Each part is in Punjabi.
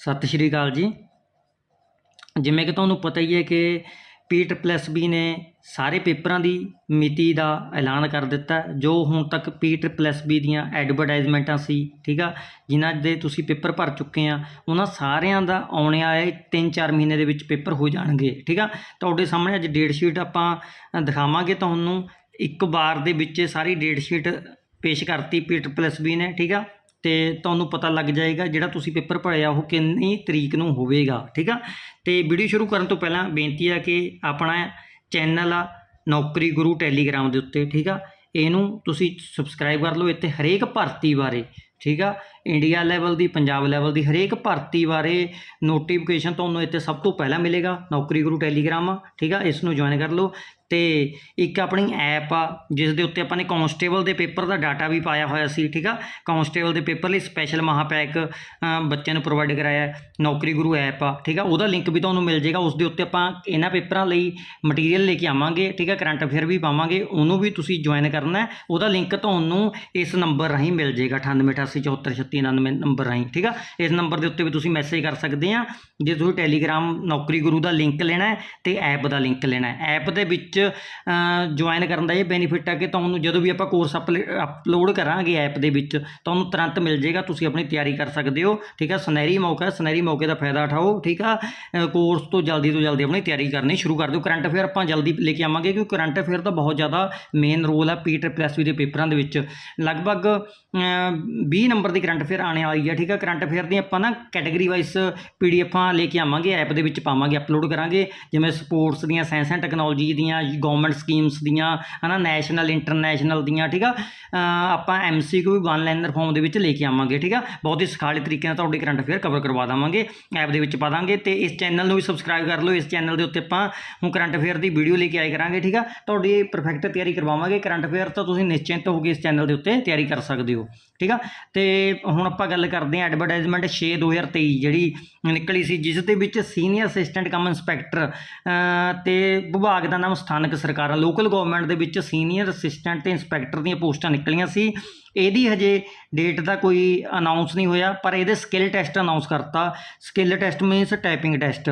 ਸਤਿ ਸ਼੍ਰੀ ਅਕਾਲ ਜੀ। ਜਿਵੇਂ ਕਿ ਤੁਹਾਨੂੰ ਪਤਾ ਹੀ ਹੈ ਕਿ ਪੀਟਰ ਪਲੱਸ ਬੀ ਨੇ ਸਾਰੇ ਪੇਪਰਾਂ ਦੀ ਮਿਤੀ ਦਾ ਐਲਾਨ ਕਰ ਦਿੱਤਾ, ਜੋ ਹੁਣ ਤੱਕ ਪੀਟਰ ਪਲੱਸ ਬੀ ਦੀਆਂ ਐਡਵਰਟਾਈਜ਼ਮੈਂਟਾਂ ਸੀ, ਠੀਕ ਆ? ਜਿਨ੍ਹਾਂ ਦੇ ਤੁਸੀਂ ਪੇਪਰ ਭਰ ਚੁੱਕੇ ਆ, ਉਹਨਾਂ ਸਾਰਿਆਂ ਦਾ ਆਉਣੇ ਵਾਲੇ 3-4 ਮਹੀਨੇ ਦੇ ਵਿੱਚ ਪੇਪਰ ਹੋ ਜਾਣਗੇ, ਠੀਕ ਆ? ਤੁਹਾਡੇ ਸਾਹਮਣੇ ਅੱਜ ਡੇਟ ਸ਼ੀਟ ਆਪਾਂ ਦਿਖਾਵਾਂਗੇ ਤੁਹਾਨੂੰ। ਇੱਕ ਵਾਰ ਦੇ ਵਿੱਚ ਸਾਰੀ ਡੇਟ ਸ਼ੀਟ ਪੇਸ਼ ਕਰਤੀ ਪੀਟਰ ਪਲੱਸ ਬੀ ਨੇ, ਠੀਕ ਆ? ਤੇ ਤੁਹਾਨੂੰ ਪਤਾ ਲੱਗ ਜਾਏਗਾ ਜਿਹੜਾ ਤੁਸੀਂ ਪੇਪਰ ਭਰਿਆ ਉਹ ਕਿੰਨੀ ਤਰੀਕ ਨੂੰ ਹੋਵੇਗਾ, ਠੀਕ ਆ? ਤੇ ਵੀਡੀਓ ਸ਼ੁਰੂ ਕਰਨ ਤੋਂ ਪਹਿਲਾਂ ਬੇਨਤੀ ਆ ਕਿ ਆਪਣਾ ਚੈਨਲ ਆ ਨੌਕਰੀ ਗੁਰੂ ਟੈਲੀਗ੍ਰਾਮ ਦੇ ਉੱਤੇ, ਠੀਕ ਆ? ਇਹਨੂੰ ਤੁਸੀਂ ਸਬਸਕ੍ਰਾਈਬ ਕਰ ਲਓ ਇੱਥੇ ਹਰੇਕ ਭਰਤੀ ਬਾਰੇ, ਠੀਕ ਆ? ਇੰਡੀਆ ਲੈਵਲ ਦੀ, ਪੰਜਾਬ ਲੈਵਲ ਦੀ ਹਰੇਕ ਭਰਤੀ ਬਾਰੇ ਨੋਟੀਫਿਕੇਸ਼ਨ ਤੁਹਾਨੂੰ ਇੱਥੇ ਸਭ ਤੋਂ ਪਹਿਲਾਂ ਮਿਲੇਗਾ, ਨੌਕਰੀ ਗੁਰੂ ਟੈਲੀਗ੍ਰਾਮ ਠੀਕ ਆ? ਇਸ ਨੂੰ ਜੁਆਇਨ ਕਰ ਲਓ। ਤੇ ਇੱਕ ਆਪਣੀ ਐਪ ਆ, ਜਿਸ ਦੇ ਉੱਤੇ ਆਪਾਂ ਨੇ ਕਾਂਸਟੇਬਲ ਦੇ ਪੇਪਰ ਦਾ ਡਾਟਾ ਵੀ ਪਾਇਆ ਹੋਇਆ ਸੀ, ਠੀਕ ਆ? ਕਾਂਸਟੇਬਲ ਦੇ ਪੇਪਰ ਲਈ ਸਪੈਸ਼ਲ ਮਹਾਪੈਕ ਬੱਚਿਆਂ ਨੂੰ ਪ੍ਰੋਵਾਈਡ ਕਰਾਇਆ, ਨੌਕਰੀ ਗੁਰੂ ਐਪ ਆ, ਠੀਕ ਆ? ਉਹਦਾ ਲਿੰਕ ਵੀ ਤੁਹਾਨੂੰ ਮਿਲ ਜਾਏਗਾ, ਉਸ ਦੇ ਉੱਤੇ ਆਪਾਂ ਇਹਨਾਂ ਪੇਪਰਾਂ ਲਈ ਮਟੀਰੀਅਲ ਲੈ ਕੇ ਆਵਾਂਗੇ, ਠੀਕ ਆ? ਕਰੰਟ ਅਫੇਅਰ ਵੀ ਪਾਵਾਂਗੇ, ਉਹਨੂੰ ਵੀ ਤੁਸੀਂ ਜੁਆਇਨ ਕਰਨਾ ਉਹਦਾ ਲਿੰਕ ਤੁਹਾਨੂੰ ਇਸ ਨੰਬਰ ਰਾਹੀਂ ਮਿਲ ਜਾਏਗਾ 9888743699 ਨੰਬਰ ਰਾਹੀਂ, ਠੀਕ ਆ? ਇਸ ਨੰਬਰ ਦੇ ਉੱਤੇ ਵੀ ਤੁਸੀਂ ਮੈਸੇਜ ਕਰ ਸਕਦੇ ਆ, ਜੇ ਤੁਸੀਂ ਟੈਲੀਗ੍ਰਾਮ ਨੌਕਰੀ ਗੁਰੂ ਦਾ ਲਿੰਕ ਲੈਣਾ ਹੈ ਤੇ ਐਪ ਦਾ ਲਿੰਕ ਲੈਣਾ ਐਪ ਦੇ ਵਿੱਚ ਜੁਆਇਨ ਕਰਨ ਦਾ ਇਹ ਬੈਨੀਫਿਟ ਹੈ ਕਿ ਤੁਹਾਨੂੰ ਜਦੋਂ ਵੀ ਆਪਾਂ ਕੋਰਸ ਅਪਲੋਡ ਕਰਾਂਗੇ ਐਪ ਦੇ ਵਿੱਚ ਤੁਹਾਨੂੰ ਤੁਰੰਤ ਮਿਲ ਜਾਏਗਾ ਤੁਸੀਂ ਆਪਣੀ ਤਿਆਰੀ ਕਰ ਸਕਦੇ ਹੋ ਠੀਕ ਆ? ਸੁਨਹਿਰੀ ਮੌਕਾ ਸੁਨਹਿਰੀ ਮੌਕੇ ਦਾ ਫਾਇਦਾ ਉਠਾਓ ਠੀਕ ਆ? ਕੋਰਸ ਤੋਂ ਜਲਦੀ ਤੋਂ ਜਲਦੀ ਆਪਣੀ ਤਿਆਰੀ ਕਰਨੀ ਸ਼ੁਰੂ ਕਰ ਦਿਓ। ਕਰੰਟ ਅਫੇਅਰ ਆਪਾਂ ਜਲਦੀ ਲੈ ਕੇ ਆਵਾਂਗੇ ਕਿਉਂਕਿ ਕਰੰਟ ਅਫੇਅਰ ਦਾ ਬਹੁਤ ਜ਼ਿਆਦਾ ਮੇਨ ਰੋਲ ਆ ਪੀ ਟ੍ਰਿਪਲ ਦੇ ਪੇਪਰਾਂ ਦੇ ਵਿੱਚ। ਲਗਭਗ ਅਮ, 20 ਨੰਬਰ ਦੀ ਕਰੰਟ ਅਫੇਅਰ ਆਣੇ ਵਾਲੀ ਹੈ ਠੀਕ ਆ? ਕਰੰਟ ਅਫੇਅਰ ਦੀ ਆਪਾਂ ਨਾ ਕੈਟਾਗਰੀ ਵਾਈਜ਼ ਪੀਡੀਐਫਾਂ ਲੈ ਕੇ ਆਵਾਂਗੇ ਐਪ ਦੇ ਵਿੱਚ ਪਾਵਾਂਗੇ ਅਪਲੋਡ ਕਰਾਂਗੇ। ਜਿਵੇਂ ਸਪੋਰਟਸ ਦੀਆਂ ਸਾਇੰਸ ਐਂਡ ਟੈਕਨੋਲੋਜੀ ਦੀਆਂ ਗਵਰਨਮੈਂਟ ਸਕੀਮਸ ਦੀਆਂ, ਹਨਾ ਨੈਸ਼ਨਲ ਇੰਟਰਨੈਸ਼ਨਲ ਦੀਆਂ, ਠੀਕ ਆ? ਆਪਾਂ ਐਮਸੀਕਿਊ ਵੀ ਵਨ ਲਾਈਨਰ ਫਾਰਮ ਦੇ ਵਿੱਚ ਲੈ ਕੇ ਆਵਾਂਗੇ, ਠੀਕ ਆ? ਬਹੁਤ ਹੀ ਸਖਾਲੇ ਤਰੀਕੇ ਨਾਲ ਤੁਹਾਡੇ ਕਰੰਟ ਅਫੇਅਰ ਕਵਰ ਕਰਵਾ ਦੇਵਾਂਗੇ ਐਪ ਦੇ ਵਿੱਚ ਪਾ ਦਾਂਗੇ ਤੇ ਇਸ ਚੈਨਲ ਨੂੰ ਵੀ ਸਬਸਕ੍ਰਾਈਬ ਕਰ ਲਓ। ਇਸ ਚੈਨਲ ਦੇ ਉੱਤੇ ਆਪਾਂ ਹੁਣ ਕਰੰਟ ਅਫੇਅਰ ਦੀ ਵੀਡੀਓ ਲੈ ਕੇ ਆਏ ਕਰਾਂਗੇ, ਠੀਕ ਆ? ਤੁਹਾਡੀ ਪਰਫੈਕਟ ਤਿਆਰੀ ਕਰਵਾਵਾਂਗੇ। ਕਰੰਟ ਅਫੇਅਰ ਤਾਂ ਤੁਸੀਂ ਨਿਸ਼ਚਿੰਤ ਹੋ ਕੇ ਇਸ ਚੈਨਲ ਦੇ ਉੱਤੇ ਤਿਆਰੀ ਕਰ ਸਕਦੇ ਹੋ, ਠੀਕ ਆ? ਤੇ ਹੁਣ ਆਪਾਂ ਗੱਲ ਕਰਦੇ ਹਾਂ ਐਡਵਰਟਾਈਜ਼ਮੈਂਟ 6 2023 ਜਿਹੜੀ ਨਿਕਲੀ ਸੀ, ਜਿਸ ਦੇ ਵਿੱਚ ਸੀਨੀਅਰ ਅਸਿਸਟੈਂਟ ਕਮ ਇੰਸਪੈਕਟਰ ਤੇ ਵਿਭਾਗ ਦਾ ਨਾਮ ਸਥਾਨ ਸਥਾਨਕ ਸਰਕਾਰਾਂ ਲੋਕਲ ਗਵਰਨਮੈਂਟ ਦੇ ਵਿੱਚ ਸੀਨੀਅਰ ਅਸਿਸਟੈਂਟ ਤੇ ਇੰਸਪੈਕਟਰ ਦੀਆਂ ਪੋਸਟਾਂ ਨਿਕਲੀਆਂ ਸੀ। ਇਹਦੀ ਹਜੇ ਡੇਟ ਦਾ ਕੋਈ ਅਨਾਉਂਸ ਨਹੀਂ ਹੋਇਆ, ਪਰ ਇਹਦੇ ਸਕਿੱਲ ਟੈਸਟ ਅਨਾਉਂਸ ਕਰਤਾ। Skill test means typing test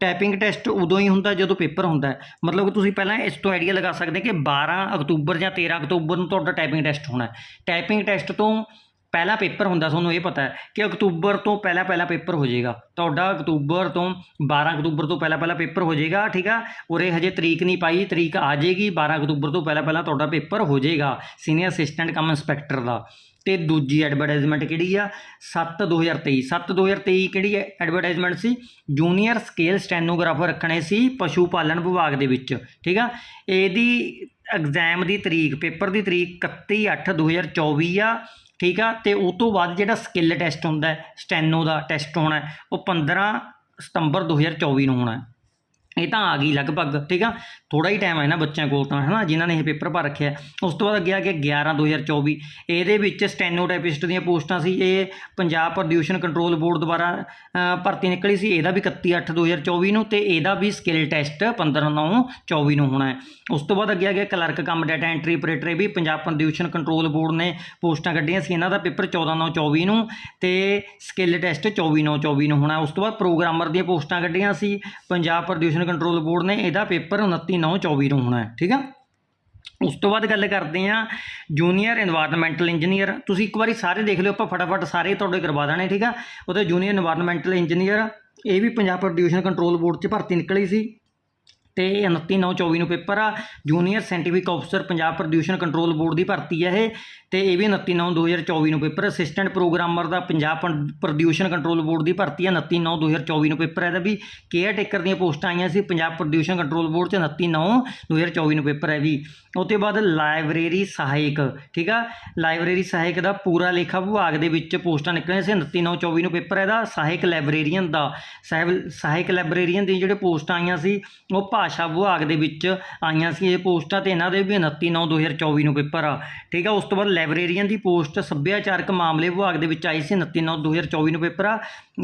typing test ਉਦੋਂ ਹੀ ਹੁੰਦਾ ਜਦੋਂ ਪੇਪਰ ਹੁੰਦਾ ਮਤਲਬ ਕਿ ਤੁਸੀਂ ਪਹਿਲਾਂ ਇਸ ਤੋਂ ਆਈਡੀਆ ਲਗਾ ਸਕਦੇ ਕਿ 12 ਅਕਤੂਬਰ ਜਾਂ 13 ਅਕਤੂਬਰ ਨੂੰ ਤੁਹਾਡਾ ਟਾਈਪਿੰਗ ਟੈਸਟ ਹੋਣਾ ਹੈ। ਟਾਈਪਿੰਗ ਟੈਸਟ ਤੋਂ ਪਹਿਲਾ ਪੇਪਰ ਹੁੰਦਾ ਤੁਹਾਨੂੰ ਇਹ ਪਤਾ ਹੈ ਕਿ ਅਕਤੂਬਰ ਤੋਂ ਪਹਿਲਾਂ ਪਹਿਲਾਂ ਪੇਪਰ ਹੋ ਜਾਏਗਾ। ਤੁਹਾਡਾ ਅਕਤੂਬਰ ਤੋਂ 12 ਅਕਤੂਬਰ ਤੋਂ ਪਹਿਲਾਂ ਪਹਿਲਾਂ ਪੇਪਰ ਹੋ ਜਾਏਗਾ, ਠੀਕ ਆ? ਉਰੇ ਹਜੇ ਤਰੀਕ ਨਹੀਂ ਪਾਈ, ਤਰੀਕ ਆ ਜਾਏਗੀ 12 ਅਕਤੂਬਰ ਤੋਂ ਪਹਿਲਾਂ ਪਹਿਲਾਂ ਤੁਹਾਡਾ ਪੇਪਰ ਹੋ ਜਾਏਗਾ ਸੀਨੀਅਰ ਅਸਿਸਟੈਂਟ ਕਮ ਇੰਸਪੈਕਟਰ ਦਾ। ਤੇ ਦੂਜੀ ਐਡਵਰਟਾਈਜ਼ਮੈਂਟ ਕਿਹੜੀ ਆ? 7 2023 7 2023 ਕਿਹੜੀ ਐਡਵਰਟਾਈਜ਼ਮੈਂਟ ਸੀ? ਜੂਨੀਅਰ ਸਕੇਲ ਸਟੈਨੋਗ੍ਰਾਫਰ ਰੱਖਣੇ ਸੀ ਪਸ਼ੂ ਪਾਲਣ ਵਿਭਾਗ ਦੇ ਵਿੱਚ, ਠੀਕ ਆ? ਇਹਦੀ ਐਗਜ਼ਾਮ ਦੀ ਤਰੀਕ, ਪੇਪਰ ਦੀ ਤਰੀਕ 31 8 2024 ਆ। ਠੀਕ ਆ? ਤੇ ਉਹ ਤੋਂ ਬਾਅਦ ਜਿਹੜਾ ਸਕਿੱਲ ਟੈਸਟ ਹੁੰਦਾ ਸਟੈਨੋ ਦਾ ਟੈਸਟ ਹੋਣਾ ਉਹ 15 ਸਤੰਬਰ 2024 ਨੂੰ ਹੋਣਾ ਇਹ ਤਾਂ ਆ ਗਈ ਲਗਭਗ, ਠੀਕ ਆ? ਥੋੜਾ ਹੀ ਟਾਈਮ ਹੈ ਨਾ ਬੱਚਿਆਂ ਕੋਲ ਤਾਂ, ਹਨਾ? ਜਿਨ੍ਹਾਂ ਨੇ ਇਹ ਪੇਪਰ ਭਰ ਰੱਖਿਆ ਉਸ ਤੋਂ ਬਾਅਦ ਅੱਗੇ ਆ ਗਿਆ 11 2024 ਇਹਦੇ ਵਿੱਚ ਸਟੈਨੋਟਾਈਪਿਸਟ ਦੀਆਂ ਪੋਸਟਾਂ ਸੀ। ਇਹ ਪੰਜਾਬ ਪ੍ਰਦੂਸ਼ਣ ਕੰਟਰੋਲ ਬੋਰਡ ਦੁਆਰਾ ਭਰਤੀ ਨਿਕਲੀ ਸੀ। ਇਹਦਾ ਵੀ 31 8 2024 ਨੂੰ ਤੇ ਇਹਦਾ ਵੀ ਸਕਿੱਲ ਟੈਸਟ 15 9 24 ਨੂੰ ਹੋਣਾ ਹੈ। ਉਸ ਤੋਂ ਬਾਅਦ ਅੱਗੇ ਆ ਗਿਆ ਕਲਰਕ ਕੰਮ ਡਾਟਾ ਐਂਟਰੀ ਆਪਰੇਟਰ ਇਹ ਵੀ ਪੰਜਾਬ ਪ੍ਰਦੂਸ਼ਣ ਕੰਟਰੋਲ ਬੋਰਡ ਨੇ ਪੋਸਟਾਂ ਕੱਢੀਆਂ ਸੀ। ਇਹਨਾਂ ਦਾ ਪੇਪਰ 14 9 24 ਨੂੰ ਤੇ ਸਕਿੱਲ ਟੈਸਟ 24 9 24 ਨੂੰ ਹੋਣਾ ਉਸ ਤੋਂ ਬਾਅਦ ਪ੍ਰੋਗਰਾਮਰ ਦੀਆਂ ਪੋਸਟਾਂ ਕੱਢੀਆਂ ਸੀ। ਪੰਜਾਬ ਪ੍ਰਦੂਸ਼ਣ ਮਿਸ਼ਨ ਕੰਟਰੋਲ ਬੋਰਡ ਨੇ ਇਹਦਾ ਪੇਪਰ 29/9/24 ਨੂੰ ਹੋਣਾ ਹੈ, ਠੀਕ ਹੈ ਉਸ ਤੋਂ ਬਾਅਦ ਗੱਲ ਕਰਦੇ ਆ ਜੂਨੀਅਰ এনवायरमेंटल ਇੰਜੀਨੀਅਰ ਤੁਸੀਂ ਇੱਕ ਵਾਰੀ ਸਾਰੇ ਦੇਖ ਲਿਓ, ਆਪਾਂ ਫਟਾਫਟ ਸਾਰੇ ਤੁਹਾਡੇ ਕਰਵਾ ਦੇਣੇ, ਠੀਕ ਆ? ਉਹਦੇ ਜੂਨੀਅਰ এনवायरमेंटल ਇੰਜੀਨੀਅਰ ਇਹ ਵੀ ਪੰਜਾਬ ਪ੍ਰਦੂਸ਼ਣ ਕੰਟਰੋਲ ਬੋਰਡ 'ਚ ਭਰਤੀ ਨਿਕਲੀ ਸੀ। ਤੇ 29 9 24 ਨੂੰ ਪੇਪਰ ਆ। ਜੂਨੀਅਰ ਸਾਇੰਟੀਫਿਕ ਅਫਸਰ ਪੰਜਾਬ ਪ੍ਰਦੂਸ਼ਣ ਕੰਟਰੋਲ ਬੋਰਡ ਦੀ ਭਰਤੀ ਹੈ ਇਹ। ਤੇ ਇਹ ਵੀ 29 9 2024 ਨੂੰ ਪੇਪਰ। ਅਸਿਸਟੈਂਟ ਪ੍ਰੋਗਰਾਮਰ ਦਾ ਪੰਜਾਬ ਪੰ- ਪ੍ਰਦੂਸ਼ਣ ਕੰਟਰੋਲ ਬੋਰਡ ਦੀ ਭਰਤੀ ਹੈ 29 9 2024 ਨੂੰ ਪੇਪਰ ਹੈ ਇਹਦਾ ਵੀ। ਕੇਅਰ ਟੇਕਰ ਦੀਆਂ ਪੋਸਟਾਂ ਆਈਆਂ ਸੀ ਪੰਜਾਬ ਪ੍ਰਦੂਸ਼ਣ ਕੰਟਰੋਲ ਬੋਰਡ 'ਚ। 29 9 2024 ਨੂੰ ਪੇਪਰ ਹੈ ਵੀ। ਉਹ ਤੋਂ ਬਾਅਦ ਲਾਇਬ੍ਰੇਰੀ ਸਹਾਇਕ, ਠੀਕ ਆ? ਲਾਇਬ੍ਰੇਰੀ ਸਹਾਇਕ ਦਾ ਪੂਰਾ ਲੇਖਾ ਵਿਭਾਗ ਦੇ ਵਿੱਚ ਪੋਸਟਾਂ ਨਿਕਲੀਆਂ ਸੀ। 29 9 24 ਨੂੰ ਪੇਪਰ ਇਹਦਾ। ਸਹਾਇਕ ਲਾਇਬ੍ਰੇਰੀਅਨ ਦਾ। ਸਾਹਿਬ, ਸਹਾਇਕ ਲਾਇਬ੍ਰੇਰੀਅਨ ਦੀ ਜਿਹੜੇ ਪੋਸਟਾਂ ਆਈਆਂ ਸੀ, ਉਹ ਭਾਸ਼ਾ ਵਿਭਾਗ ਦੇ ਵਿੱਚ ਆਈਆਂ ਸੀ ਇਹ ਪੋਸਟਾਂ ਤੇ ਇਹਨਾਂ ਦੇ ਵੀ 29 9 2024 ਨੂੰ ਪੇਪਰ ਆ। ਠੀਕ ਆ, ਉਸ ਤੋਂ ਬਾਅਦ ਲਾਇਬ੍ਰੇਰੀਅਨ ਦੀ ਪੋਸਟ ਸੱਭਿਆਚਾਰਕ ਮਾਮਲੇ ਵਿਭਾਗ ਦੇ ਵਿੱਚ ਆਈ ਸੀ 29 9 2024 ਨੂੰ ਪੇਪਰ ਆ।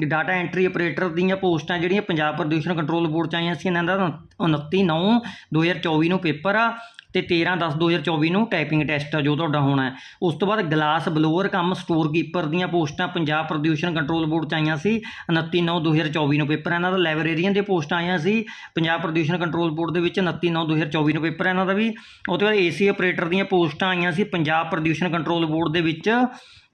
ਡਾਟਾ ਐਂਟਰੀ ਆਪਰੇਟਰ ਦੀਆਂ ਪੋਸਟਾਂ ਜਿਹੜੀਆਂ ਪੰਜਾਬ ਪ੍ਰਦੂਸ਼ਣ ਕੰਟਰੋਲ ਬੋਰਡ ਚ ਆਈਆਂ ਸੀ, ਇਹਨਾਂ ਦਾ 29 9 2024 ਨੂੰ ਪੇਪਰ ਆ। ਤੇ 13 10 2024 ਨੂੰ ਟਾਈਪਿੰਗ ਟੈਸਟ ਆ ਜੋ ਤੁਹਾਡਾ ਹੋਣਾ ਹੈ। ਉਸ ਤੋਂ ਬਾਅਦ ਗਲਾਸ ਬਲੋਅਰ ਕੰਮ ਸਟੋਰ ਕੀਪਰ ਦੀਆਂ ਪੋਸਟਾਂ ਪੰਜਾਬ ਪ੍ਰਦੂਸ਼ਣ ਕੰਟਰੋਲ ਬੋਰਡ ਚ ਆਈਆਂ ਸੀ। 29 9 2024 ਨੂੰ ਪੇਪਰ ਇਹਨਾਂ ਦਾ ਲਾਇਬ੍ਰੇਰੀਅਨ ਦੀਆਂ ਪੋਸਟਾਂ ਆਈਆਂ ਸੀ। ਪੰਜਾਬ ਪ੍ਰਦੂਸ਼ਣ ਕੰਟਰੋਲ ਬੋਰਡ ਦੇ ਵਿੱਚ 29 9 2024 ਨੂੰ ਪੇਪਰ ਇਹਨਾਂ ਦਾ ਵੀ। ਉਹ ਤੋਂ ਬਾਅਦ ਏਸੀ ਆਪਰੇਟਰ ਦੀਆਂ ਪੋਸਟਾਂ ਆਈਆਂ ਸੀ। ਪੰਜਾਬ ਪ੍ਰਦੂਸ਼ਣ ਕੰਟਰੋਲ ਬੋਰਡ ਦੇ ਵਿੱਚ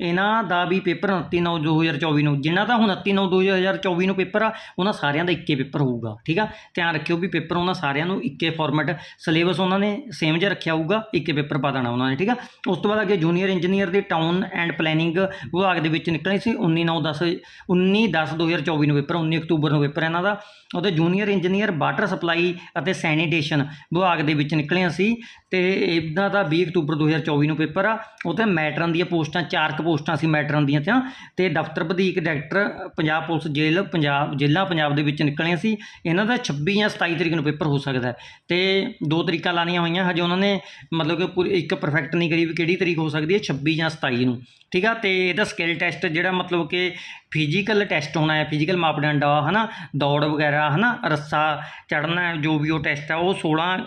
ਇਹਨਾਂ ਦਾ ਵੀ ਪੇਪਰ 29 9 2024 ਨੂੰ। ਜਿਨ੍ਹਾਂ ਦਾ ਹੁਣ 29 9 2024 ਨੂੰ ਪੇਪਰ ਆ, ਉਹਨਾਂ ਸਾਰਿਆਂ ਦਾ ਇੱਕੇ ਪੇਪਰ ਹੋਊਗਾ, ਠੀਕ ਆ? ਧਿਆਨ ਰੱਖਿਓ ਵੀ ਪੇਪਰ ਉਹਨਾਂ ਸਾਰਿਆਂ ਨੂੰ ਇੱਕੇ ਫਾਰਮੈਟ ਸਿਲੇਬਸ ਉਹਨਾਂ ਨੇ ਸੇਮ ਜਿਹਾ ਰੱਖਿਆ ਹੋਊਗਾ, ਇੱਕੇ ਪੇਪਰ ਪਾ ਦੇਣਾ ਉਹਨਾਂ ਨੇ, ਠੀਕ ਆ? ਉਸ ਤੋਂ ਬਾਅਦ ਅੱਗੇ ਜੂਨੀਅਰ ਇੰਜੀਨੀਅਰ ਦੇ ਟਾਊਨ ਐਂਡ ਪਲੈਨਿੰਗ ਵਿਭਾਗ ਦੇ ਵਿੱਚ ਨਿਕਲੇ ਸੀ 19 9 10 19 10 2024 ਨੂੰ ਪੇਪਰ 19 ਅਕਤੂਬਰ ਨੂੰ ਪੇਪਰ ਇਹਨਾਂ ਦਾ। ਉਹਦੇ ਜੂਨੀਅਰ ਇੰਜੀਨੀਅਰ ਵਾਟਰ ਸਪਲਾਈ ਅਤੇ ਸੈਨੀਟੇਸ਼ਨ ਵਿਭਾਗ ਦੇ ਵਿੱਚ ਨਿਕਲਿਆ ਸੀ। ਤੇ ਇਹਨਾਂ ਦਾ 20 ਅਕਤੂਬਰ 2024 ਨੂੰ ਪੇਪਰ ਆ। ਉਹ ਤੇ ਮੈਟਰਨ ਦੀਆਂ ਪੋਸਟਾਂ, ਚਾਰ ਕੁ ਪੋਸਟਾਂ ਸੀ ਮੈਟਰਨ ਦੀਆਂ ਤਾਂ ਤੇ ਦਫ਼ਤਰ ਵਧੀਕ director Punjab police jail, Punjab, ਜ਼ਿਲ੍ਹਾ ਪੰਜਾਬ ਦੇ ਵਿੱਚ ਨਿਕਲੀਆਂ ਸੀ। ਇਹਨਾਂ ਦਾ 26 ਜਾਂ 27 ਤਰੀਕ ਨੂੰ ਪੇਪਰ ਹੋ ਸਕਦਾ ਹੈ। ਤੇ ਦੋ ਤਰੀਕਾਂ ਲਾਣੀਆਂ ਹੋਈਆਂ। ਹਜੇ ਉਹਨਾਂ ਨੇ ਮਤਲਬ ਕਿ ਪੂਰੀ ਇੱਕ ਪਰਫੈਕਟ ਨਹੀਂ ਕਰੀ ਵੀ ਕਿਹੜੀ ਤਰੀਕ ਹੋ ਸਕਦੀ ਹੈ 26 ਜਾਂ 27 ਨੂੰ। ਠੀਕ ਆ? ਤੇ ਇਹਦਾ ਸਕਿੱਲ ਟੈਸਟ ਜਿਹੜਾ ਮਤਲਬ ਕਿ ਫਿਜ਼ੀਕਲ ਟੈਸਟ ਹੋਣਾ ਹੈ ਫਿਜ਼ੀਕਲ ਮਾਪਦੰਡ ਆ, ਹਨਾ, ਦੌੜ ਵਗੈਰਾ, ਹਨਾ, ਰੱਸਾ ਚੜਨਾ ਜੋ ਵੀ ਉਹ ਟੈਸਟ ਆ, ਉਹ 16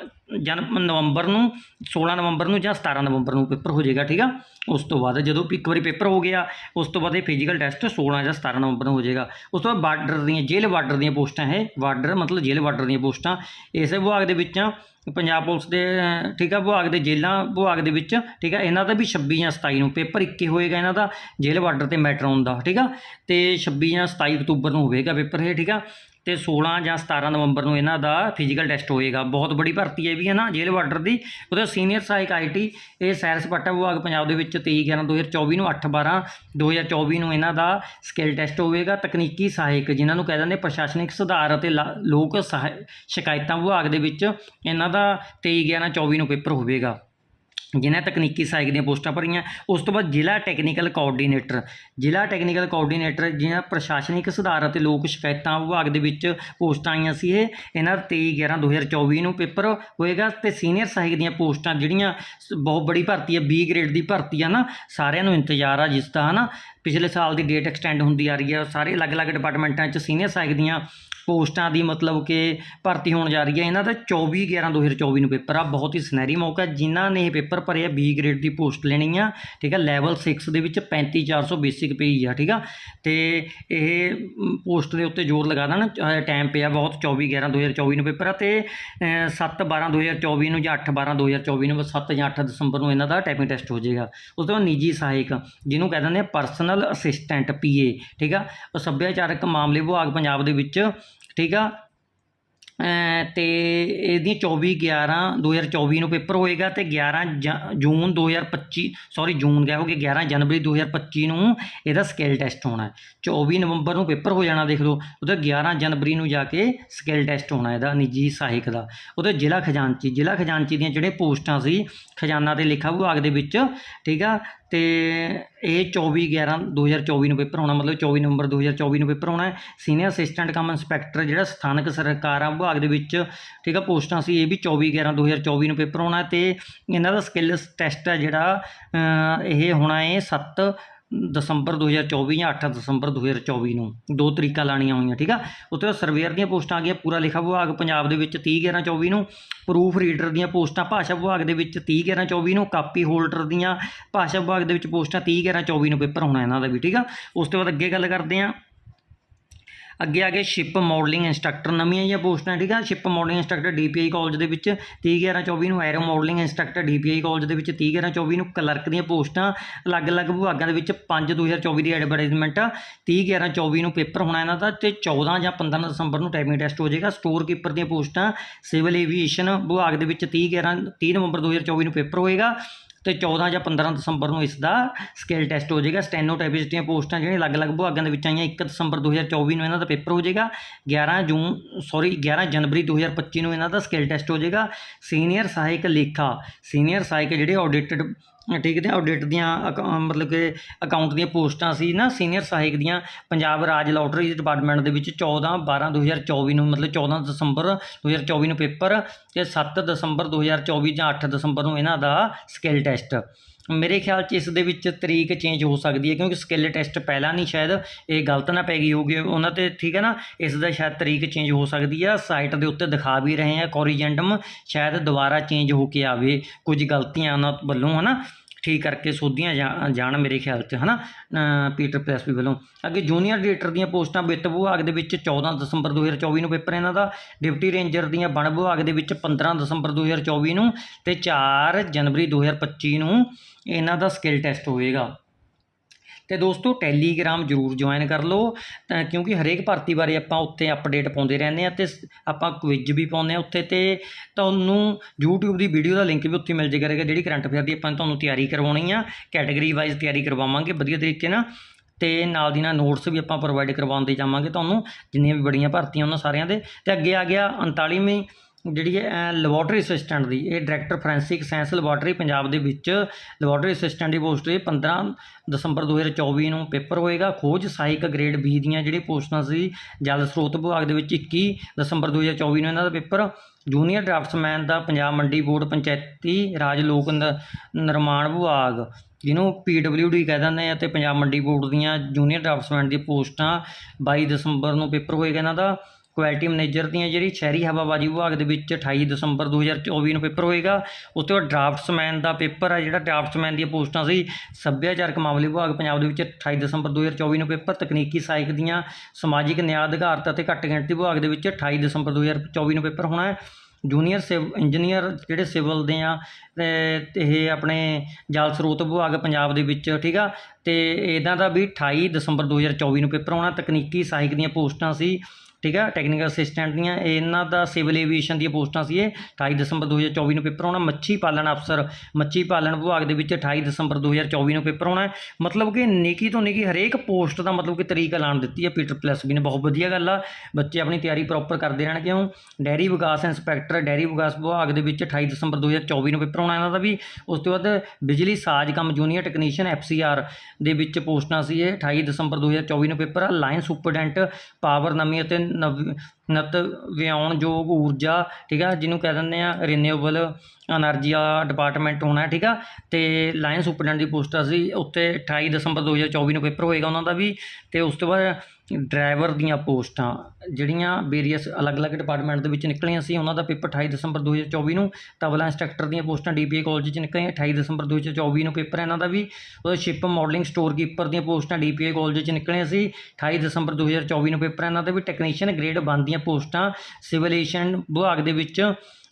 ਜਨ ਨਵੰਬਰ ਨੂੰ 16 ਨਵੰਬਰ ਨੂੰ ਜਾਂ 17 ਨਵੰਬਰ ਨੂੰ ਪੇਪਰ ਹੋ ਜਾਏਗਾ, ਠੀਕ ਆ? ਉਸ ਤੋਂ ਬਾਅਦ ਜਦੋਂ ਇੱਕ ਵਾਰੀ ਪੇਪਰ ਹੋ ਗਿਆ, ਉਸ ਤੋਂ ਬਾਅਦ ਇਹ ਫਿਜ਼ੀਕਲ ਟੈਸਟ 16 ਜਾਂ 17 ਨਵੰਬਰ ਨੂੰ ਹੋ ਜਾਏਗਾ। ਉਸ ਤੋਂ ਬਾਅਦ ਬਾਰਡਰ ਦੀਆਂ, ਜੇਲ੍ਹ ਬਾਰਡਰ ਦੀਆਂ ਪੋਸਟਾਂ ਇਹ, ਬਾਰਡਰ ਮਤਲਬ ਜੇਲ੍ਹ ਬਾਰਡਰ ਦੀਆਂ ਪੋਸਟਾਂ। ਇਸ ਵਿਭਾਗ ਦੇ ਵਿੱਚ ਆ ਪੰਜਾਬ ਪੁਲਿਸ ਦੇ, ਠੀਕ ਆ, ਵਿਭਾਗ ਦੇ ਜੇਲ੍ਹਾਂ ਵਿਭਾਗ ਦੇ ਵਿੱਚ, ਠੀਕ ਆ, ਇਹਨਾਂ ਦਾ ਵੀ 26 ਜਾਂ 27 ਨੂੰ ਪੇਪਰ ਇੱਕੇ ਹੋਏਗਾ ਇਹਨਾਂ ਦਾ, ਜੇਲ੍ਹ ਬਾਰਡਰ ਤੇ ਮੈਟਰੋਨ ਦਾ, ਠੀਕ ਆ। ਤੇ 26 ਜਾਂ 27 ਅਕਤੂਬਰ ਨੂੰ ਹੋਵੇਗਾ ਪੇਪਰ ਇਹ, ਠੀਕ ਆ। ਤੇ 16 ਜਾਂ 17 ਨਵੰਬਰ ਨੂੰ ਇਹਨਾਂ ਦਾ ਫਿਜ਼ੀਕਲ ਟੈਸਟ ਹੋਏਗਾ। ਬਹੁਤ ਬੜੀ ਭਰਤੀ ਹੈ ਇਹ ਵੀ, ਹੈ ਨਾ, ਜੇਲ੍ਹ ਬਾਰਡਰ ਦੀ। ਉਹਦਾ ਸੀਨੀਅਰ ਸਹਾਇਕ ਆਈਟੀ ਇਹ ਸੈਰ ਸਪਾਟਾ ਵਿਭਾਗ ਪੰਜਾਬ ਦੇ ਵਿੱਚ 23 11 2024 ਨੂੰ 8 12 2024 ਨੂੰ ਇਹਨਾਂ ਦਾ ਸਕਿੱਲ ਟੈਸਟ ਹੋਵੇਗਾ। ਤਕਨੀਕੀ ਸਹਾਇਕ, ਜਿਨ੍ਹਾਂ ਨੂੰ ਕਹਿ ਦਿੰਦੇ ਪ੍ਰਸ਼ਾਸਨਿਕ ਸੁਧਾਰ ਅਤੇ ਲਾ- ਲੋਕ ਸਹਾਇ, ਸ਼ਿਕਾਇਤਾਂ ਵਿਭਾਗ ਦੇ ਵਿੱਚ ਇਹਨਾਂ ਦਾ 23 11 24 ਨੂੰ ਪੇਪਰ ਹੋਵੇਗਾ। ਜਿਨ੍ਹਾਂ ਤਕਨੀਕੀ ਸਹਾਇਕ ਦੀਆਂ ਪੋਸਟਾਂ ਭਰੀਆਂ, ਉਸ ਤੋਂ ਬਾਅਦ ਜ਼ਿਲ੍ਹਾ ਟੈਕਨੀਕਲ ਕੋਆਰਡੀਨੇਟਰ ਜ਼ਿਲ੍ਹਾ ਟੈਕਨੀਕਲ ਕੋਆਰਡੀਨੇਟਰ ਜਿਨ੍ਹਾਂ ਪ੍ਰਸ਼ਾਸਨਿਕ ਸੁਧਾਰ ਅਤੇ ਲੋਕ ਸ਼ਿਕਾਇਤਾਂ ਵਿਭਾਗ ਦੇ ਵਿੱਚ ਪੋਸਟਾਂ ਆਈਆਂ ਸੀ ਇਹ, ਇਹਨਾਂ ਦਾ 23 11 2024 ਨੂੰ ਪੇਪਰ ਹੋਏਗਾ ਤੇ ਸੀਨੀਅਰ ਸਹਾਇਕ ਦੀਆਂ ਪੋਸਟਾਂ ਜਿਹੜੀਆਂ ਸ- ਬਹੁਤ ਬੜੀ ਭਰਤੀ ਹੈ ਬੀ ਗ੍ਰੇਡ ਦੀ ਭਰਤੀ ਆ ਨਾ, ਸਾਰਿਆਂ ਨੂੰ ਇੰਤਜ਼ਾਰ ਆ ਜਿਸ ਦਾ ਹਨਾ, ਪਿਛਲੇ ਸਾਲ ਦੀ ਡੇਟ ਐਕਸਟੈਂਡ ਹੁੰਦੀ ਆ ਰਹੀ ਹੈ ਸਾਰੇ ਅਲੱਗ-ਅਲੱਗ ਡਿਪਾਰਟਮੈਂਟਾਂ 'ਚ ਸੀਨੀਅਰ ਸਹਾਇਕ ਦੀਆਂ ਪੋਸਟਾਂ ਦੀ ਮਤਲਬ ਕਿ ਭਰਤੀ ਹੋਣ ਜਾ ਰਹੀ ਹੈ। ਇਹਨਾਂ ਦਾ 24 11 2024 ਨੂੰ ਪੇਪਰ ਆ। ਬਹੁਤ ਹੀ ਸੁਨਹਿਰੀ ਮੌਕਾ ਜਿਨ੍ਹਾਂ ਨੇ ਇਹ ਪੇਪਰ ਭਰੇ ਆ ਬੀ ਗ੍ਰੇਡ ਦੀ ਪੋਸਟ ਲੈਣੀ ਆ, ਠੀਕ ਆ? ਲੈਵਲ 6 ਦੇ ਵਿੱਚ 35400 ਬੇਸਿਕ ਪਈ ਆ, ਠੀਕ ਆ? ਤੇ ਇਹ ਪੋਸਟ ਦੇ ਉੱਤੇ ਜ਼ੋਰ ਲਗਾ ਦੇਣ। ਟਾਈਮ ਪਿਆ ਬਹੁਤ। 24 11 2024 ਨੂੰ ਪੇਪਰ ਆ ਤੇ 7 12 2024 ਨੂੰ ਜਾਂ 8 12 2024 ਨੂੰ 7 ਜਾਂ 8 ਦਸੰਬਰ ਨੂੰ ਇਹਨਾਂ ਦਾ ਟਾਈਪਿੰਗ ਟੈਸਟ ਹੋ ਜਾਏਗਾ। ਉਸ ਤੋਂ ਬਾਅਦ ਨਿੱਜੀ ਸਹਾਇਕ, ਜਿਹਨੂੰ ਕਹਿ ਦਿੰਦੇ ਆ ਪਰਸਨਲ ਅਸਿਸਟੈਂਟ ਪੀਏ ਠੀਕ ਆ? ਉਹ ਸੱਭਿਆਚਾਰਕ ਮਾਮਲੇ ਵਿਭਾਗ ਪੰਜਾਬ ਦੇ ਵਿੱਚ ਠੀਕ ਆ? ਅਮ ਤੇ ਇਹਦੀ 24 11 2024 ਨੂੰ ਪੇਪਰ ਹੋਏਗਾ ਤੇ 11 ਜ- ਜੂਨ 2025 ਸੌਰੀ ਜੂਨ ਗਿਆ ਹੋ ਗਿਆ 11 ਜਨਵਰੀ 2025 ਨੂੰ ਇਹਦਾ ਸਕਿੱਲ ਟੈਸਟ ਹੋਣਾ ਹੈ। 24 ਨਵੰਬਰ ਨੂੰ ਪੇਪਰ ਹੋ ਜਾਣਾ ਦੇਖ ਲਓ, ਉਹਦਾ 11 ਜਨਵਰੀ ਨੂੰ ਜਾ ਕੇ ਸਕਿੱਲ ਟੈਸਟ ਹੋਣਾ ਇਹਦਾ, ਨਿੱਜੀ ਸਹਾਇਕ ਦਾ। ਉਹਦੇ ਜ਼ਿਲ੍ਹਾ ਖਜ਼ਾਨਚੀ ਜ਼ਿਲ੍ਹਾ ਖਜ਼ਾਨਚੀ ਦੀਆਂ ਜਿਹੜੇ ਪੋਸਟਾਂ ਸੀ ਖਜ਼ਾਨਾ ਤੇ ਲਿਖਾ ਵਿਭਾਗ ਦੇ ਵਿੱਚ, ਠੀਕ ਆ? ਤੇ ਇਹ 24 11 2024 ਨੂੰ ਪੇਪਰ ਹੋਣਾ ਮਤਲਬ 24 ਨਵੰਬਰ 2024 ਨੂੰ ਪੇਪਰ ਹੋਣਾ ਸੀਨੀਅਰ ਅਸਿਸਟੈਂਟ ਕਮ ਇੰਸਪੈਕਟਰ ਜਿਹੜਾ ਸਥਾਨਕ ਸਰਕਾਰਾਂ ਵਿਭਾਗ ਦੇ ਵਿੱਚ, ਠੀਕ ਆ? ਪੋਸਟਾਂ ਸੀ ਇਹ ਵੀ 24 11 2024 ਨੂੰ ਪੇਪਰ ਹੋਣਾ ਤੇ ਇਹਨਾਂ ਦਾ ਸਕਿੱਲਸ ਟੈਸਟ ਹੈ ਜਿਹੜਾ ਇਹ ਹੋਣਾ ਹੈ 7 ਦਸੰਬਰ 2024 ਜਾਂ 8 ਦਸੰਬਰ 2024 ਨੂੰ ਦੋ ਤਰੀਕਾਂ ਲਾਣੀਆਂ ਹੋਈਆਂ, ਠੀਕ ਆ? ਉੱਤੇ ਬਾਅਦ ਸਰਵੇਅਰ ਦੀਆਂ ਪੋਸਟਾਂ ਆ ਗਈਆਂ, ਪੂਰਾ ਲਿਖਾ ਵਿਭਾਗ ਪੰਜਾਬ ਦੇ ਵਿੱਚ 30 11 24 ਨੂੰ ਪ੍ਰੂਫ ਰੀਡਰ ਦੀਆਂ ਪੋਸਟਾਂ ਭਾਸ਼ਾ ਵਿਭਾਗ ਦੇ ਵਿੱਚ 30 11 24 ਨੂੰ ਕਾਪੀ ਹੋਲਡਰ ਦੀਆਂ ਭਾਸ਼ਾ ਵਿਭਾਗ ਦੇ ਵਿੱਚ ਪੋਸਟਾਂ 30 11 24 ਨੂੰ ਪੇਪਰ ਹੋਣਾ ਇਹਨਾਂ ਦਾ ਵੀ, ਠੀਕ ਆ? ਉਸ ਤੋਂ ਬਾਅਦ ਅੱਗੇ ਗੱਲ ਕਰਦੇ ਹਾਂ ਅੱਗੇ ਆ ਗਏ ਸ਼ਿਪ ਮਾਡਲਿੰਗ ਇੰਸਟ੍ਰਕਟਰ ਨਵੀਆਂ ਜਿਹੀਆਂ ਪੋਸਟਾਂ, ਠੀਕ ਆ? Ship modelling instructor DPI college ਦੇ ਵਿੱਚ 30 11 24 ਨੂੰ aero modelling instructor DPI college ਦੇ ਵਿੱਚ 30 11 24 ਨੂੰ ਕਲਰਕ ਦੀਆਂ ਪੋਸਟਾਂ, ਅਲੱਗ-ਅਲੱਗ ਵਿਭਾਗਾਂ ਦੇ ਵਿੱਚ 5 2024 ਦੀ ਐਡਵਰਟਾਈਜ਼ਮੈਂਟ ਆ 30 11 24 ਨੂੰ ਪੇਪਰ ਹੋਣਾ ਇਹਨਾਂ ਦਾ ਤੇ 14 ਜਾਂ 15 ਦਸੰਬਰ ਨੂੰ ਟਾਈਪਿੰਗ ਟੈਸਟ ਹੋ ਜਾਏਗਾ ਸਟੋਰ ਕੀਪਰ ਦੀਆਂ ਪੋਸਟਾਂ ਸਿਵਲ ਏਵੀਏਸ਼ਨ ਵਿਭਾਗ ਦੇ ਵਿੱਚ 30 11 30 ਨਵੰਬਰ 2024 ਨੂੰ ਪੇਪਰ ਹੋਏਗਾ ਤੇ 14 ਜਾਂ 15 ਦਸੰਬਰ ਨੂੰ ਇਸ ਦਾ ਸਕਿੱਲ ਟੈਸਟ ਹੋ ਜਾਏਗਾ। ਸਟੈਨੋਟਾਈਪਿਸਟ ਦੀਆਂ ਪੋਸਟਾਂ, ਜਿਹੜੀਆਂ ਅਲੱਗ-ਅਲੱਗ ਵਿਭਾਗਾਂ ਦੇ ਵਿੱਚ ਆਈਆਂ 1 ਦਸੰਬਰ 2024 ਨੂੰ ਇਹਨਾਂ ਦਾ ਪੇਪਰ ਹੋ ਜਾਏਗਾ। 11 ਜੂਨ ਸੌਰੀ 11 ਜਨਵਰੀ 2025 ਨੂੰ ਇਹਨਾਂ ਦਾ ਸਕਿੱਲ ਟੈਸਟ ਹੋ ਜਾਏਗਾ। ਸੀਨੀਅਰ ਸਹਾਇਕ ਲੇਖਾ ਸੀਨੀਅਰ ਸਹਾਇਕ ਜਿਹੜੇ ਆਡਿਟਡ ਠੀਕ ਹੈ ਆਡਿਟ ਦੀਆਂ ਅਕਾ- ਮਤਲਬ ਕਿ ਅਕਾਊਂਟ ਦੀਆਂ ਪੋਸਟਾਂ ਸੀ ਨਾ ਸੀਨੀਅਰ ਸਹਾਇਕ ਦੀਆਂ, ਪੰਜਾਬ ਰਾਜ ਲੋਟਰੀ ਡਿਪਾਰਟਮੈਂਟ ਦੇ ਵਿੱਚ 14 12 2024 ਨੂੰ, ਮਤਲਬ 14 ਦਸੰਬਰ 2024 ਨੂੰ ਪੇਪਰ ਤੇ 7 ਦਸੰਬਰ 2024 ਜਾਂ 8 ਦਸੰਬਰ ਨੂੰ ਇਹਨਾਂ ਦਾ ਸਕਿੱਲ ਟੈਸਟ ਮੇਰੇ ਖਿਆਲ 'ਚ ਇਸ ਦੇ ਵਿੱਚ ਤਰੀਕ ਚੇਂਜ ਹੋ ਸਕਦੀ ਹੈ, ਕਿਉਂਕਿ ਸਕਿੱਲ ਟੈਸਟ ਪਹਿਲਾਂ ਨਹੀਂ ਸ਼ਾਇਦ ਇਹ ਗਲਤ ਨਾ ਪੈ ਗਈ ਹੋਊਗੀ, ਉਹਨਾਂ ਤੇ ਠੀਕ ਹੈ ਨਾ, ਇਸ ਦਾ ਸ਼ਾਇਦ ਤਰੀਕ ਚੇਂਜ ਹੋ ਸਕਦੀ ਆ ਸਾਈਟ ਦੇ ਉੱਤੇ ਦਿਖਾ ਵੀ ਰਹੇ ਆ ਕੋਰੀਜੈਂਡਮ ਸ਼ਾਇਦ ਦੁਬਾਰਾ ਚੇਂਜ ਹੋ ਕੇ ਆਵੇ, ਕੁਝ ਗਲਤੀਆਂ ਉਹਨਾਂ ਵੱਲੋਂ ਹਨਾ। ਠੀਕ ਕਰਕੇ ਸੋਧੀਆਂ ਜਾਣ ਮੇਰੇ ਖਿਆਲ 'ਚ ਹਨਾ? ਅ, ਪੀਟਰ ਪ੍ਰੈਸਪੀ ਵੱਲੋਂ। ਅੱਗੇ ਜੂਨੀਅਰ ਐਡੀਟਰ ਦੀਆਂ ਪੋਸਟਾਂ ਵਿੱਤ ਵਿਭਾਗ ਦੇ ਵਿੱਚ 14 ਦਸੰਬਰ 2024 ਨੂੰ ਪੇਪਰ ਇਹਨਾਂ ਦਾ ਡਿਪਟੀ ਰੇਂਜਰ ਦੀਆਂ ਵਣ ਵਿਭਾਗ ਦੇ ਵਿੱਚ 15 ਦਸੰਬਰ 2024 ਨੂੰ ਤੇ 4 ਜਨਵਰੀ 2025 ਨੂੰ ਇਹਨਾਂ ਦਾ ਸਕਿੱਲ ਟੈਸਟ ਹੋਵੇਗਾ ਤੇ ਦੋਸਤੋ ਟੈਲੀਗ੍ਰਾਮ ਜਰੂਰ ਜੁਆਇਨ ਕਰ ਲਓ, ਤਾਂ ਕਿਉਂਕਿ ਹਰੇਕ ਭਰਤੀ ਬਾਰੇ ਆਪਾਂ ਉੱਤੇ ਅਪਡੇਟ ਪਾਉਂਦੇ ਰਹਿੰਦੇ ਆ ਤੇ ਆਪਾਂ ਕੁਇਜ਼ ਵੀ ਪਾਉਂਦੇ ਆ ਉੱਤੇ ਤੇ ਤੁਹਾਨੂੰ YouTube ਦੀ ਵੀਡੀਓ ਦਾ ਲਿੰਕ ਵੀ ਉੱਥੇ ਮਿਲ ਜੇ ਕਰੇਗਾ ਜਿਹੜੀ ਕਰੰਟ ਅਫੇਅਰ ਦੀ ਆਪਾਂ ਤੁਹਾਨੂੰ ਤਿਆਰੀ ਕਰਵਾਉਣੀ ਆ ਕੈਟਾਗਰੀ ਵਾਈਜ਼ ਤਿਆਰੀ ਕਰਵਾਵਾਂਗੇ ਵਧੀਆ ਤਰੀਕੇ ਨਾਲ ਤੇ ਨਾਲ ਦੀ ਨਾਲ ਨੋਟਸ ਵੀ ਆਪਾਂ ਪ੍ਰੋਵਾਈਡ ਕਰਵਾਉਂਦੇ ਜਾਵਾਂਗੇ ਤੁਹਾਨੂੰ, ਜਿੰਨੀਆਂ ਵੀ ਬੜੀਆਂ ਭਰਤੀਆਂ ਉਹਨਾਂ ਸਾਰਿਆਂ ਦੇ, ਤੇ ਅੱਗੇ ਆ ਗਿਆ 39ਵੀਂ ਜਿਹੜੀ ਹੈ ਲੈਬੋਰਟਰੀ ਅਸਿਸਟੈਂਟ ਦੀ, ਇਹ director forensic science laboratory Punjab ਦੇ ਵਿੱਚ ਲੈਬੋਰਟਰੀ ਅਸਿਸਟੈਂਟ ਦੀ ਪੋਸਟ ਇਹ 15 ਦਸੰਬਰ 2024 ਨੂੰ ਪੇਪਰ ਹੋਏਗਾ। ਖੋਜ ਸਹਾਇਕ ਗ੍ਰੇਡ ਬੀ ਦੀਆਂ ਜਿਹੜੀ ਪੋਸਟਾਂ ਸੀ, ਜਲ ਸਰੋਤ ਵਿਭਾਗ ਦੇ ਵਿੱਚ 21 ਦਸੰਬਰ 2024 ਨੂੰ ਇਹਨਾਂ ਦਾ ਪੇਪਰ ਜੂਨੀਅਰ ਡਰਾਫਟਸਮੈਨ ਦਾ ਪੰਜਾਬ ਮੰਡੀ ਬੋਰਡ ਪੰਚਾਇਤੀ ਰਾਜ ਲੋਕ ਨ- ਨਿਰਮਾਣ ਵਿਭਾਗ, ਜਿਹਨੂੰ ਡੀ ਕਹਿ ਦਿੰਦੇ ਆ ਤੇ ਪੰਜਾਬ ਮੰਡੀ ਬੋਰਡ ਦੀਆਂ ਜੂਨੀਅਰ ਡਰਾਫਟਸਮੈਨ ਦੀ ਪੋਸਟਾਂ 22 ਦਸੰਬਰ ਨੂੰ ਪੇਪਰ ਹੋਏਗਾ ਇਹਨਾਂ ਦਾ। ਕੁਆਲਿਟੀ ਮੈਨੇਜਰ ਦੀਆਂ ਜਿਹੜੀ ਸ਼ਹਿਰੀ ਹਵਾਬਾਜ਼ੀ ਵਿਭਾਗ ਦੇ ਵਿੱਚ 28 ਦਸੰਬਰ 2024 ਨੂੰ ਪੇਪਰ ਹੋਏਗਾ ਉਸ ਤੋਂ ਬਾਅਦ ਡਰਾਫਟਸਮੈਨ ਦਾ ਪੇਪਰ ਹੈ ਜਿਹੜਾ ਡਰਾਫਟਸਮੈਨ ਦੀਆਂ ਪੋਸਟਾਂ ਸੀ, ਸੱਭਿਆਚਾਰਕ ਮਾਮਲੇ ਵਿਭਾਗ ਪੰਜਾਬ ਦੇ ਵਿੱਚ 28 ਦਸੰਬਰ 2024 ਨੂੰ ਪੇਪਰ, ਤਕਨੀਕੀ ਸਹਾਇਕ ਦੀਆਂ ਸਮਾਜਿਕ ਨਿਆਂ ਅਧਿਕਾਰਤ ਅਤੇ ਘੱਟ ਗਿਣਤੀ ਵਿਭਾਗ ਦੇ ਵਿੱਚ 28 ਦਸੰਬਰ 2024 ਨੂੰ ਪੇਪਰ ਹੋਣਾ ਹੈ। ਜੂਨੀਅਰ ਸਿਵ, ਇੰਜੀਨੀਅਰ ਜਿਹੜੇ ਸਿਵਲ ਦੇ ਆ, ਤੇ ਇਹ ਆਪਣੇ ਜਲ ਸਰੋਤ ਵਿਭਾਗ ਪੰਜਾਬ ਦੇ ਵਿੱਚ, ਠੀਕ ਆ, ਤੇ ਇਹਨਾਂ ਦਾ ਵੀ 28 ਦਸੰਬਰ 2024 ਨੂੰ ਪੇਪਰ ਹੋਣਾ, ਤਕਨੀਕੀ ਸਹਾਇਕ ਦੀਆਂ ਪੋਸਟਾਂ ਸੀ। ਠੀਕ ਹੈ ਟੈਕਨੀਕਲ ਅਸਿਸਟੈਂਟ ਦੀਆਂ ਇਹਨਾਂ ਦਾ ਸਿਵਲ ਏਵੀਏਸ਼ਨ ਦੀਆਂ ਪੋਸਟਾਂ ਸੀ ਇਹ। 28 ਦਸੰਬਰ 2024 ਨੂੰ ਪੇਪਰ ਹੋਣਾ ਮੱਛੀ ਪਾਲਣ ਅਫਸਰ, ਮੱਛੀ ਪਾਲਣ ਵਿਭਾਗ ਦੇ ਵਿੱਚ 28 ਦਸੰਬਰ 2024 ਨੂੰ ਪੇਪਰ ਆਉਣਾ। ਮਤਲਬ ਕਿ ਨਿੱਕੀ ਤੋਂ ਨਿੱਕੀ ਹਰੇਕ ਪੋਸਟ ਦਾ ਮਤਲਬ ਕਿ ਤਰੀਕ ਐਲਾਨ ਦਿੱਤੀ ਹੈ, ਪੀਟਰ ਪਲੱਸ ਵੀ ਨੇ, ਬਹੁਤ ਵਧੀਆ ਗੱਲ ਆ। ਬੱਚੇ ਆਪਣੀ ਤਿਆਰੀ ਪ੍ਰੋਪਰ ਕਰਦੇ ਰਹਿਣ ਕਿਉਂ? ਡੈਰੀ ਵਿਕਾਸ ਇੰਸਪੈਕਟਰ, ਡੈਰੀ ਵਿਕਾਸ ਵਿਭਾਗ ਦੇ ਵਿੱਚ 28 ਦਸੰਬਰ 2024 ਨੂੰ ਪੇਪਰ ਆਉਣਾ ਇਹਨਾਂ ਦਾ ਵੀ। ਉਸ ਤੋਂ ਬਾਅਦ ਬਿਜਲੀ ਸਾਜ਼ ਕੰਮ ਜੂਨੀਅਰ ਟੈਕਨੀਸ਼ੀਅਨ ਐਫਸੀਆਰ ਦੇ ਵਿੱਚ ਪੋਸਟਾਂ ਸੀ ਇਹ। 28 ਦਸੰਬਰ 2024 ਨੂੰ ਪੇਪਰ ਆ ਲਾਈਨ ਸੁਪਰਡੈਂਟ ਪਾਵਰ ਨਵੀਂ ਅਤੇ ਨਵ ਨਵਿਆਉਣਯੋਗ ਊਰਜਾ, ਠੀਕ ਆ, ਜਿਹਨੂੰ ਕਹਿ ਦਿੰਦੇ ਆ ਰੀਨੇਬਲ ਐਨਰਜੀ ਆ ਡਿਪਾਰਟਮੈਂਟ ਹੋਣਾ, ਠੀਕ ਆ, ਤੇ ਲਾਇਨ ਸੁਪਰਡੈਂਟ ਦੀ ਪੋਸਟ ਸੀ ਉੱਤੇ 28 ਦਸੰਬਰ 2024 ਨੂੰ ਪੇਪਰ ਹੋਏਗਾ ਉਹਨਾਂ ਦਾ ਵੀ, ਤੇ ਉਸ ਤੋਂ ਬਾਅਦ ਡਰਾਈਵਰ ਦੀਆਂ ਪੋਸਟਾਂ, ਜਿਹੜੀਆਂ ਵੇਰੀਅਸ ਅਲੱਗ-ਅਲੱਗ ਡਿਪਾਰਟਮੈਂਟ ਦੇ ਵਿੱਚ ਨਿਕਲੀਆਂ ਸੀ, ਉਹਨਾਂ ਦਾ ਪੇਪਰ 28 ਦਸੰਬਰ 2024 ਨੂੰ, ਤਬਲਾ ਇੰਸਟ੍ਰਕਟਰ ਦੀਆਂ ਪੋਸਟਾਂ ਡੀਪੀਏ ਕਾਲਜ 'ਚ ਨਿਕਲੀਆਂ 28 ਦਸੰਬਰ 2024 ਨੂੰ ਪੇਪਰ ਇਹਨਾਂ ਦਾ ਵੀ, ਉਹ ਸ਼ਿਪ ਮਾਡਲਿੰਗ ਸਟੋਰ ਕੀਪਰ ਦੀਆਂ ਪੋਸਟਾਂ ਡੀਪੀਏ ਕਾਲਜ 'ਚ ਨਿਕਲੀਆਂ ਸੀ 28 ਦਸੰਬਰ 2024 ਨੂੰ ਪੇਪਰ ਇਹਨਾਂ ਦਾ ਵੀ ਟੈਕਨੀਸ਼ੀਅਨ ਗ੍ਰੇਡ 1 ਦੀਆਂ ਪੋਸਟਾਂ ਸਿਵਲ ਸਿਵਲੇਸ਼ਨ ਵਿਭਾਗ ਦੇ ਵਿੱਚ,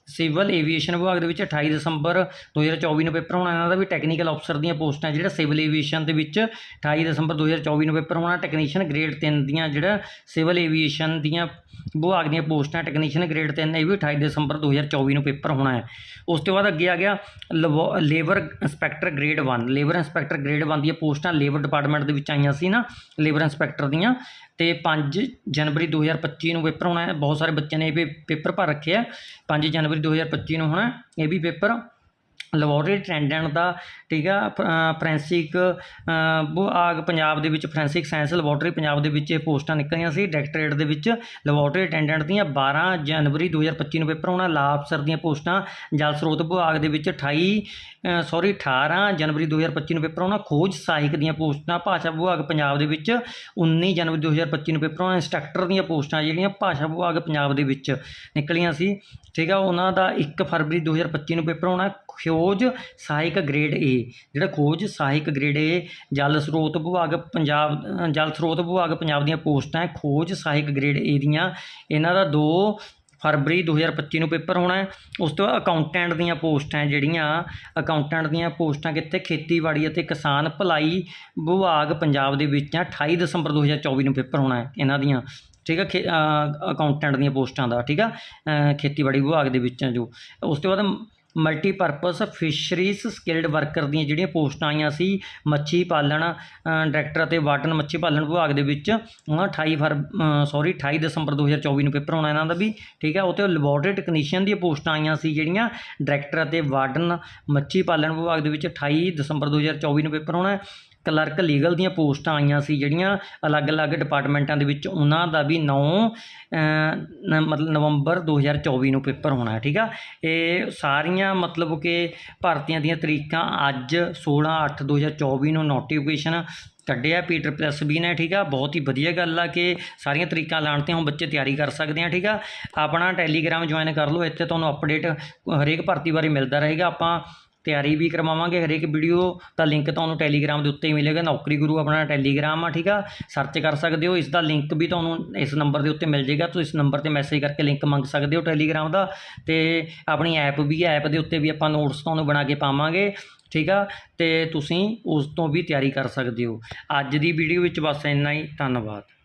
ਸਿਵਲ ਏਵੀਏਸ਼ਨ ਵਿਭਾਗ ਦੇ ਵਿੱਚ 28 ਦਸੰਬਰ 2024 ਨੂੰ ਪੇਪਰ ਹੋਣਾ, ਇਹਨਾਂ ਦਾ ਵੀ ਟੈਕਨੀਕਲ ਅਫਸਰ ਦੀਆਂ ਪੋਸਟਾਂ ਜਿਹੜਾ ਸਿਵਲ ਏਵੀਏਸ਼ਨ ਦੇ ਵਿੱਚ 28 ਦਸੰਬਰ 2024 ਨੂੰ ਪੇਪਰ ਹੋਣਾ ਟੈਕਨੀਸ਼ੀਅਨ ਗ੍ਰੇਡ 3 ਦੀਆਂ ਜਿਹੜਾ ਸਿਵਲ ਏਵੀਏਸ਼ਨ ਦੀਆਂ ਵਿਭਾਗ ਦੀਆਂ ਪੋਸਟਾਂ ਟੈਕਨੀਸ਼ੀਅਨ ਗ੍ਰੇਡ 3 ਇਹ ਵੀ 28 ਦਸੰਬਰ 2024 ਨੂੰ ਪੇਪਰ ਹੋਣਾ ਹੈ। ਉਸ ਤੋਂ ਬਾਅਦ ਅੱਗੇ ਆ ਗਿਆ labour inspector grade 1 labour inspector grade 1 ਦੀਆਂ ਪੋਸਟਾਂ, ਲੇਬਰ ਡਿਪਾਰਟਮੈਂਟ ਦੇ ਵਿੱਚ ਆਈਆਂ ਸੀ ਨਾ, ਲੇਬਰ ਇੰਸਪੈਕਟਰ ਦੀਆਂ। ਅਤੇ ਪੰਜ ਜਨਵਰੀ 2025 ਨੂੰ ਪੇਪਰ ਹੋਣਾ ਬਹੁਤ ਸਾਰੇ ਬੱਚਿਆਂ ਨੇ ਇਹ ਪੇ- ਪੇਪਰ ਭਰ ਰੱਖੇ ਆ। 5 ਜਨਵਰੀ 2025 ਨੂੰ ਹੋਣਾ ਇਹ ਵੀ ਪੇਪਰ। ਲੈਬੋਰਟਰੀ ਅਟੈਂਡੈਂਟ ਦਾ, ਠੀਕ ਆ ਫਰੈਂਸਿਕ ਵਿਭਾਗ ਪੰਜਾਬ ਦੇ ਵਿੱਚ, ਫਰੈਂਸਿਕ ਸਾਇੰਸ ਲੈਬੋਰਟਰੀ ਪੰਜਾਬ ਦੇ ਵਿੱਚ ਇਹ ਪੋਸਟਾਂ ਨਿਕਲੀਆਂ ਸੀ। ਡਾਇਰੈਕਟੋਰੇਟ ਦੇ ਵਿੱਚ ਲੈਬੋਰਟਰੀ ਅਟੈਂਡੈਂਟ ਦੀਆਂ 12 ਜਨਵਰੀ 2025 ਨੂੰ ਪੇਪਰ ਹੋਣਾ, ਲਾਭ ਅਫਸਰ ਦੀਆਂ ਪੋਸਟਾਂ, ਜਲ ਸਰੋਤ ਵਿਭਾਗ ਦੇ ਵਿੱਚ 28 ਸੌਰੀ 18 ਜਨਵਰੀ 2025 ਨੂੰ ਪੇਪਰ ਹੋਣਾ, ਖੋਜ ਸਹਾਇਕ ਦੀਆਂ ਪੋਸਟਾਂ, ਭਾਸ਼ਾ ਵਿਭਾਗ ਪੰਜਾਬ ਦੇ ਵਿੱਚ 19 ਜਨਵਰੀ 2025 ਨੂੰ ਪੇਪਰ ਹੋਣਾ, ਇੰਸਟ੍ਰਕਟਰ ਦੀਆਂ ਪੋਸਟਾਂ ਜਿਹੜੀਆਂ ਭਾਸ਼ਾ ਵਿਭਾਗ ਪੰਜਾਬ ਦੇ ਵਿੱਚ ਨਿਕਲੀਆਂ ਸੀ। ਠੀਕ ਆ, ਉਹਨਾਂ ਦਾ 1 ਫਰਵਰੀ 2025 ਨੂੰ ਪੇਪਰ ਹੋਣਾ ਖੋਜ ਸਹਾਇਕ ਗ੍ਰੇਡ ਏ ਜਿਹੜਾ ਖੋਜ ਸਹਾਇਕ ਗ੍ਰੇਡ ਏ ਜਲ ਸਰੋਤ ਵਿਭਾਗ ਪੰਜਾਬ ਜਲ ਸਰੋਤ ਵਿਭਾਗ ਪੰਜਾਬ ਦੀਆਂ ਪੋਸਟਾਂ ਹੈ। ਖੋਜ ਸਹਾਇਕ ਗ੍ਰੇਡ ਏ ਦੀਆਂ। ਇਹਨਾਂ ਦਾ 2 ਫਰਵਰੀ 2025 ਨੂੰ ਪੇਪਰ ਹੋਣਾ ਉਸ ਤੋਂ ਬਾਅਦ ਅਕਾਊਂਟੈਂਟ ਦੀਆਂ ਪੋਸਟਾਂ ਜਿਹੜੀਆਂ। ਅਕਾਊਂਟੈਂਟ ਦੀਆਂ ਪੋਸਟਾਂ ਕਿੱਥੇ? ਖੇਤੀਬਾੜੀ ਅਤੇ ਕਿਸਾਨ ਭਲਾਈ ਵਿਭਾਗ ਪੰਜਾਬ ਦੇ ਵਿੱਚ ਆ 28 ਦਸੰਬਰ 2024 ਨੂੰ ਪੇਪਰ ਹੋਣਾ ਇਹਨਾਂ ਦੀਆਂ। ਠੀਕ ਹੈ ਖੇ- ਅਕਾਊਂਟੈਂਟ ਦੀਆਂ ਪੋਸਟਾਂ ਦਾ। ਠੀਕ ਆ? ਖੇਤੀਬਾੜੀ ਵਿਭਾਗ ਦੇ ਵਿੱਚ ਜੋ। ਉਸ ਤੋਂ ਬਾਅਦ ਮਲਟੀਪਰਪਸ ਫਿਸ਼ਰੀਜ਼ ਸਕਿਲਡ ਵਰਕਰ ਦੀਆਂ ਜਿਹੜੀਆਂ ਪੋਸਟਾਂ ਆਈਆਂ ਸੀ, ਮੱਛੀ ਪਾਲਣ ਡਾਇਰੈਕਟਰ ਅਤੇ ਵਾਟਨ ਮੱਛੀ ਪਾਲਣ ਵਿਭਾਗ ਦੇ ਵਿੱਚ ਉਹਨਾਂ 28 ਫਰ ਸੌਰੀ 28 ਦਸੰਬਰ 2024 ਨੂੰ ਪੇਪਰ ਹੋਣਾ ਇਹਨਾਂ ਦਾ ਵੀ, ਠੀਕ ਹੈ ਉਹ 'ਤੇ ਲੈਬੋਰਟਰੀ ਟੈਕਨੀਸ਼ੀਅਨ ਦੀਆਂ ਪੋਸਟਾਂ ਆਈਆਂ ਸੀ ਜਿਹੜੀਆਂ ਡਾਇਰੈਕਟਰ ਅਤੇ ਵਾਰਡਨ ਮੱਛੀ ਪਾਲਣ ਵਿਭਾਗ ਦੇ ਵਿੱਚ 28 ਦਸੰਬਰ 2024 ਨੂੰ ਪੇਪਰ ਹੋਣਾ ਕਲਰਕ ਲੀਗਲ ਦੀਆਂ ਪੋਸਟਾਂ ਆਈਆਂ ਸੀ, ਜਿਹੜੀਆਂ ਅਲੱਗ-ਅਲੱਗ ਡਿਪਾਰਟਮੈਂਟਾਂ ਦੇ ਵਿੱਚ ਉਹਨਾਂ ਦਾ ਵੀ 9 ਮਤਲਬ ਨਵੰਬਰ 2024 ਨੂੰ ਪੇਪਰ ਹੋਣਾ ਠੀਕ ਆ? ਇਹ ਸਾਰੀਆਂ ਮਤਲਬ ਕਿ ਭਰਤੀਆਂ ਦੀਆਂ ਤਰੀਕਾਂ ਅੱਜ 16 8 2024 ਨੂੰ ਨੋਟੀਫਿਕੇਸ਼ਨ ਕੱਢਿਆ ਪੀਟਰ ਪਲੱਸ ਵੀ ਨੇ, ਠੀਕ ਆ? ਬਹੁਤ ਹੀ ਵਧੀਆ ਗੱਲ ਆ ਕਿ ਸਾਰੀਆਂ ਤਰੀਕਾਂ ਲਾਣ ਤੇ ਹੁਣ ਬੱਚੇ ਤਿਆਰੀ ਕਰ ਸਕਦੇ ਆ, ਠੀਕ ਆ? ਆਪਣਾ ਟੈਲੀਗ੍ਰਾਮ ਜੁਆਇਨ ਕਰ ਲਓ, ਇੱਥੇ ਤੁਹਾਨੂੰ ਅਪਡੇਟ ਹਰੇਕ ਭਰਤੀ ਬਾਰੇ ਮਿਲਦਾ ਰਹੇਗਾ। ਆਪਾਂ ਤਿਆਰੀ ਵੀ ਕਰਵਾਵਾਂਗੇ ਹਰੇਕ ਵੀਡੀਓ ਦਾ ਲਿੰਕ ਤੁਹਾਨੂੰ ਟੈਲੀਗ੍ਰਾਮ ਦੇ ਉੱਤੇ ਹੀ ਮਿਲੇਗਾ, ਨੌਕਰੀ ਗੁਰੂ ਆਪਣਾ ਟੈਲੀਗ੍ਰਾਮ ਆ, ਠੀਕ ਆ? ਸਰਚ ਕਰ ਸਕਦੇ ਹੋ, ਇਸ ਦਾ ਲਿੰਕ ਵੀ ਤੁਹਾਨੂੰ ਇਸ ਨੰਬਰ ਦੇ ਉੱਤੇ ਮਿਲ ਜਾਏਗਾ, ਤੁਸੀਂ ਇਸ ਨੰਬਰ ਤੇ ਮੈਸੇਜ ਕਰਕੇ ਲਿੰਕ ਮੰਗ ਸਕਦੇ ਹੋ ਟੈਲੀਗ੍ਰਾਮ ਦਾ, ਤੇ ਆਪਣੀ ਐਪ ਵੀ ਹੈ ਐਪ ਦੇ ਉੱਤੇ ਵੀ ਆਪਾਂ ਨੋਟਸ ਤੁਹਾਨੂੰ ਬਣਾ ਕੇ ਪਾਵਾਂਗੇ, ਠੀਕ ਆ? ਤੇ ਤੁਸੀਂ ਉਸ ਤੋਂ ਵੀ ਤਿਆਰੀ ਕਰ ਸਕਦੇ ਹੋ। ਅੱਜ ਦੀ ਵੀਡੀਓ ਵਿੱਚ ਬਸ ਇੰਨਾ ਹੀ, ਧੰਨਵਾਦ।